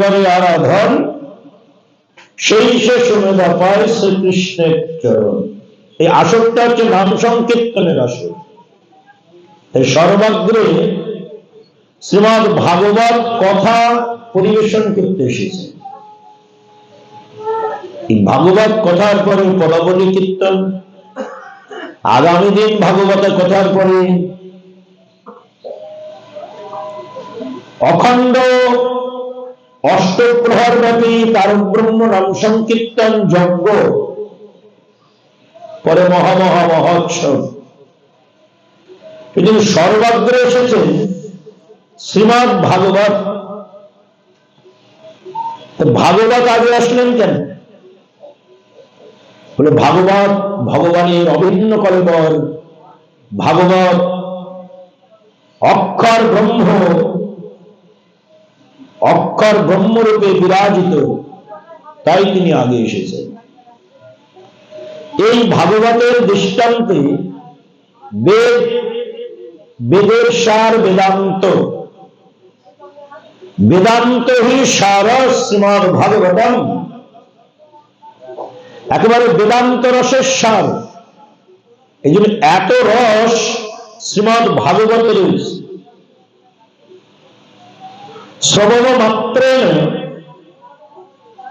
করে আরাধন। সেই সে না পায় শ্রীকৃষ্ণের চরণ। এই আসরটা হচ্ছে নাম সংকীর্তনের আসর এই সর্বাগ্রে শ্রীমৎ ভাগবত কথা পরিবেশন করতে এসেছে। ভাগবত কথার পরে পদাবলী কীর্তন, আগামী দিন ভাগবত কথার পরে অখণ্ড অষ্টপ্রহর ব্যাপী তার পরে মহামহা মহোৎসব। কিন্তু সর্বাগ্রে এসেছে শ্রীমৎ ভাগবত। ভাগবত আগে আসলেন কেন? বলে, ভাগবত ভগবানের অভিন্ন কলেবর, ভাগবত অক্ষর ব্রহ্ম অক্ষর ব্রহ্মরূপে বিরাজিত, তাই তিনি আগে এসেছেন। এই ভাগবতের দৃষ্টান্তে বেদ, বেদের সার বেদান্ত। বেদান্ত হি সার শ্রীমদ ভাগবতম। একেবারে বেদান্ত রসের সার। এই জন্য এত রস শ্রীমদ ভাগবতে মাত্রে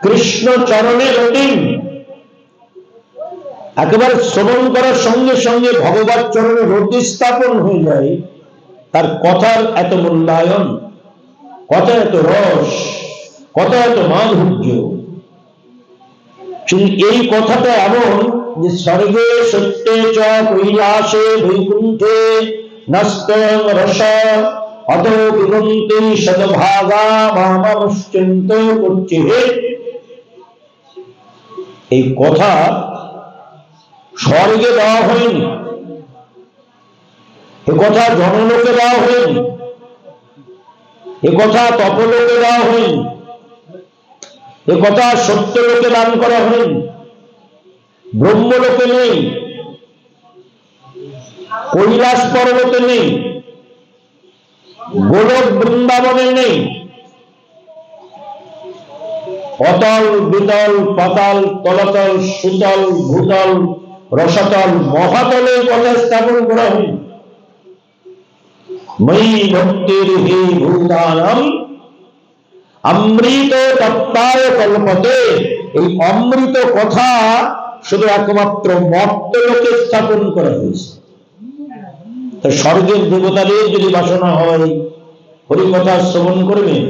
কৃষ্ণ চরণে রতিম। একেবারে শ্রবণ করার সঙ্গে সঙ্গে ভগবত চরণে রতি স্থাপন হয়ে যায়। তার কথার এত মূল্যায়ন কত এত রস কত এত মাধুর্য। এই কথাটা এমন যে স্বর্গে সত্যে চ কৈলাসে বৈকুণ্ঠে নষ্ট রস। অত বিবন্তি শতভাগা মামাশ্চিন্ত করছে এই কথা স্বর্গে দেওয়া হয়নি। এ কথা জনলোকে দেওয়া হয়নি। এ কথা তপলোকে দেওয়া হয়নি। এ কথা সত্য লোকে দান করা হয়নি। ব্রহ্মলোকে নেই। কৈলাস পর্বতে নেই। গোলক বৃন্দাবনে নেই। অতল, বিতল, পাতাল, তলতল, সুতল, ভূতল, রসতল, মহাতলের কথা স্থাপন করা হয়নি ময়ী ভক্তির হি ভূতানম অমৃত তত্তায় কল্পতে। এই অমৃত কথা শুধু একমাত্র মর্ত লোকে স্থাপন করা হয়েছে। তো স্বর্গের দেবতাদের যদি বাসনা হয়, হরিকথা শ্রবণ করবেন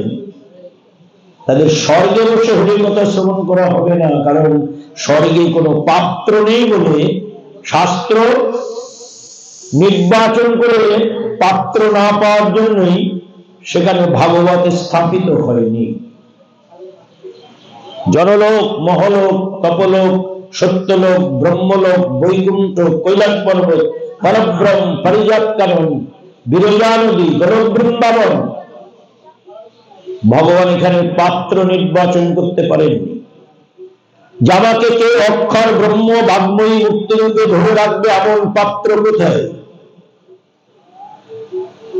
তাদের স্বর্গে বসে হরিকথা শ্রবণ করা হবে না, কারণ স্বর্গে কোনো পাত্র নেই বলে শাস্ত্র নির্বাচন করে পাত্র না পাওয়ার জন্যই সেখানে ভাগবত স্থাপিত হয়নি। জনলোক, মহলোক, তপলোক সত্যলোক, ব্রহ্মলোক, বৈকুণ্ঠ, কৈলাস পর্বত পরব্রহ্ম পরিজাত বিরজা নদী বৃন্দাবন ভগবান এখানে পাত্র নির্বাচন করতে পারেননি যাবাকে কেউ অক্ষর ব্রহ্ম বাগ্ময়ী মুক্তিরূপে ধরে রাখবে এমন পাত্র কোথায়?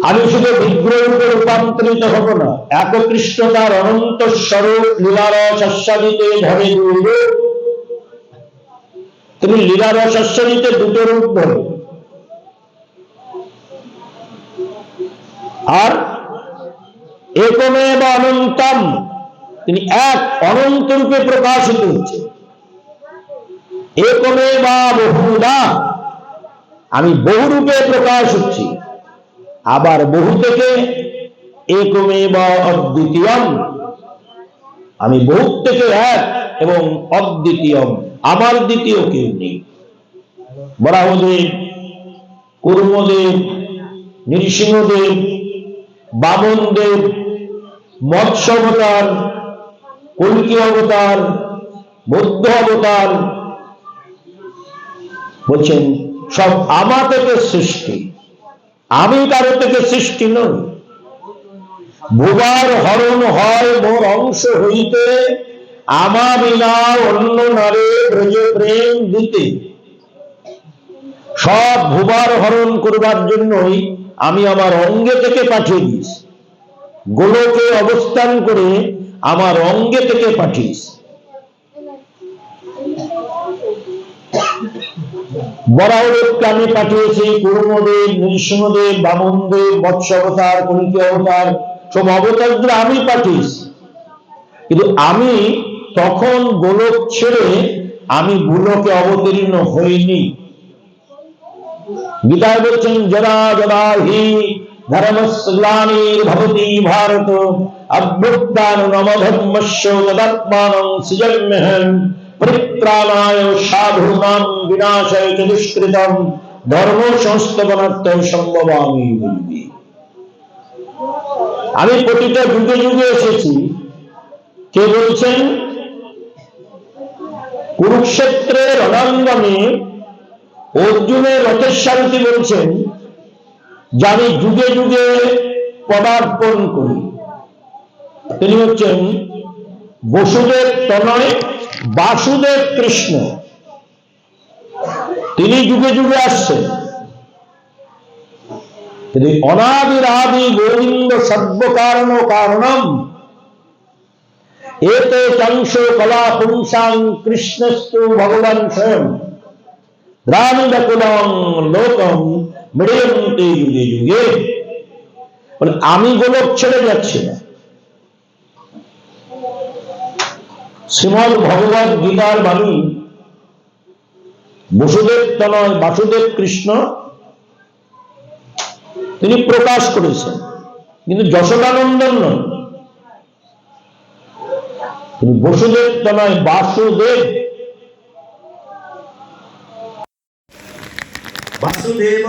আমি শুধু বিগ্রহ রূপে রূপান্তরিত হব না এককৃষ্ট তার অনন্ত স্বরূপ, লীলারস আস্বাদিতে ধরে দুইবে তুমি লীলারস আস্বাদিতে দুটো রূপ ধরো আর একমেব অনন্তম, তিনি এক অনন্ত রূপে প্রকাশিত হচ্ছে একমে বা বহুদা, আমি বহু রূপে প্রকাশ হচ্ছি। আবার বহু থেকে একমে বা অদ্বিতীয়ম, আমি বহু থেকে এক এবং অদ্বিতীয়ম আমার দ্বিতীয় কেউ নেই। বরাহদেব কুর্মদেব নৃসিংহদেব বামনদেব মৎস্য অবতার, কল্কি অবতার, বৌদ্ধ অবতার বলছেন, সব আমা থেকে সৃষ্টি। আমি কারও থেকে সৃষ্টি নই। ভুবার হরণ হয় মোর অংশ হইতে আমা বিনা অন্য নারে ব্রজ প্রেম দিতে। সব ভুবার হরণ করবার জন্যই আমি আমার অঙ্গে থেকে পাঠিয়ে দিয়েছি। গোলকে অবস্থান করে আমার অঙ্গে থেকে পাঠিয়েছে। বরাহদেবকে আমি পাঠিয়েছি কুর্মদেব, নৃসিংহদেব, বামনদেব মৎস্য অবতার কলিকে অবতার সব অবতারগুলো আমি পাঠিয়েছি। কিন্তু আমি তখন গোলক ছেড়ে আমি গোলকে অবতীর্ণ হইনি। গীতায় বলছেন, জরা জরা হি পরিত্রাণায় বিনাশায় ধর্ম সম্ভবামি বলবি আমি প্রতিটা যুগে যুগে এসেছি। কে বলছেন? কুরুক্ষেত্রের রণাঙ্গনে অর্জুনের রথের সারথী বলছেন যে আমি যুগে যুগে পদার্পণ করি। তিনি হচ্ছেন বসুদেব তনয়, বাসুদেব কৃষ্ণ। তিনি যুগে যুগে আসছেন। তিনি অনাদির আদি গোবিন্দ সর্বকারণ কারণম এতে চাংশ কলা পুংসাং কৃষ্ণস্তু ভগবান স্বয়ং রামদকুলং লোকম মৃয়ন্তে যুগে যুগে বলে আমি গোলক ছেড়ে যাচ্ছি না শ্রীমদ ভগবত গীতার বাণী বসুদেব তনয় বাসুদেব কৃষ্ণ তিনি প্রকাশ করেছেন কিন্তু যশোদানন্দন নন তিনি বসুদেবটা নয় বাসুদেব বাসুদেব